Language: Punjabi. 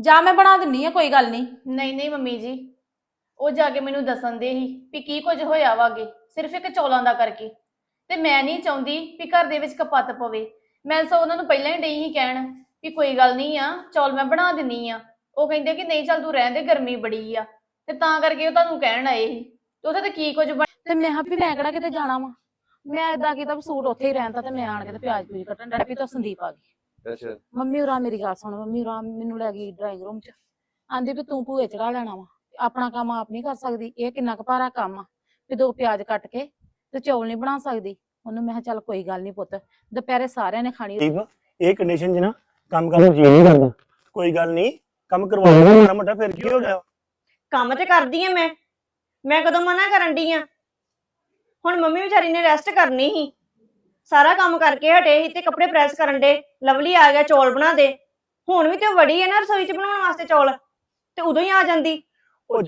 ਜਾਂ ਮੈਂ ਬਣਾ ਦਿੰਨੀ ਆ ਕੋਈ ਗੱਲ ਨਹੀਂ। ਨਹੀਂ ਨਹੀਂ ਮੰਮੀ ਜੀ। ਉਹ ਜਾ ਕੇ ਮੈਨੂੰ ਦੱਸਣ ਦੇ ਹੀ ਵੀ ਕੀ ਕੁਝ ਹੋਇਆ ਵਾਗੇ ਸਿਰਫ ਇੱਕ ਚੌਲਾਂ ਦਾ ਕਰਕੇ। ਤੇ ਮੈਂ ਨਹੀਂ ਚਾਹੁੰਦੀ ਵੀ ਘਰ ਦੇ ਵਿੱਚ ਕਪੱਤ ਪਵੇ। ਮੈਂ ਸੋ ਉਹਨਾਂ ਨੂੰ ਪਹਿਲਾਂ ਹੀ ਡਈ ਹੀ ਕਹਿਣ ਵੀ ਕੋਈ ਗੱਲ ਨਹੀਂ ਆ ਚੌਲ ਮੈਂ ਬਣਾ ਦਿੰਨੀ ਆ। ਉਹ ਕਹਿੰਦੇ ਕਿ ਨਹੀਂ ਚੱਲ ਤੂੰ ਰਹਿਣ ਦੇ ਗਰਮੀ ਬੜੀ ਆ। ਤੇ ਤਾਂ ਕਰਕੇ ਉਹ ਤੁਹਾਨੂੰ ਕਹਿਣ ਆਏ ਸੀ ਤੇ ਉੱਥੇ ਤੇ ਕੀ ਕੁਝ ਬਣ- ਤੇ ਮੈਂ ਕਿਹਾ ਵੀ ਮੈਂ ਕਿਹੜਾ ਕਿਤੇ ਜਾਣਾ ਵਾ? ਮੈਂ ਇਦਾਂ ਕੀਤਾ ਵੀ ਸੂਟ ਉੱਥੇ ਹੀ ਰਹਿੰਦਾ ਤੇ ਮੈਂ ਆਣ ਕੇ ਤੇ ਪਿਆਜ਼ ਪੂਜ ਕੱਟਣ ਡੈ ਪਈ ਤਾਂ ਸੰਦੀਪ ਆ ਗਈ। ਅੱਛਾ। ਮੰਮੀ ਹੋਰਾਂ ਮੇਰੀ ਗੱਲ ਸੁਣ ਮੰਮੀ ਹੋਰਾਂ ਮੈਨੂੰ ਲੈ ਗਈ ਡਰਾਇੰਗ ਰੂਮ 'ਚ। ਆਂਦੀ ਵੀ ਤੂੰ ਭੂਏ ਚੜਾ ਲੈਣਾ ਵਾ ਆਪਣਾ ਕੰਮ ਆਪ ਨਹੀਂ ਕਰ ਸਕਦੀ ਇਹ ਕਿੰਨਾ ਕੁ ਭਾਰਾ ਕੰਮ ਆ। ਵੀ ਦੋ ਪਿਆਜ਼ ਕੱਟ ਕੇ ਤੇ ਚੌਲ ਨਹੀਂ ਬਣਾ ਸਕਦੀ। ਉਹਨੂੰ ਮੈਂ ਕਿਹਾ ਚੱਲ ਕੋਈ ਗੱਲ ਨਹੀਂ ਪੁੱਤ ਦੁਪਹਿਰੇ ਸਾਰਿਆਂ ਨੇ ਖਾਣੀ ਦੀਪ ਇਹ ਕੰਡੀਸ਼ਨ 'ਚ ਨਾ ਕੰਮ ਕਰਨ ਨੂੰ ਜੀ ਨਹੀਂ ਕਰਦਾ। ਕੋਈ ਗੱਲ ਨਹੀਂ ਕੰਮ ਕਰਵਾਉਣਾ ਮਾੜਾ ਮੋਟਾ ਫਿਰ ਕੀ ਹੋ ਗਿਆ? ਕੰਮ ਤੇ ਕਰਦੀ ਆ ਮੈਂ। ਮੈਂ ਕਦੋਂ ਮਨਾ ਕਰਨ ਦੀ ਆ? ਹੁਣ ਮੰਮੀ ਵਿਚਾਰੀ ਨੇ ਰੈਸਟ ਕਰਨੀ ਸੀ। ਸਾਰਾ ਕੰਮ ਕਰਕੇ ਹਟੇ ਸੀ ਤੇ ਕੱਪੜੇ ਪ੍ਰੈਸ ਕਰਨ ਦੇ। ਲਵਲੀ ਆ ਗਿਆ ਚੌਲ ਬਣਾ ਦੇ। ਹੁਣ ਵੀ ਤੇ ਉਹ ਵੜੀ ਹੈ ਨਾ ਰਸੋਈ 'ਚ ਬਣਾਉਣ ਵਾਸਤੇ ਚੌਲ। ਤੇ ਉਦੋਂ ਹੀ ਆ ਜਾਂਦੀ। ਉਹ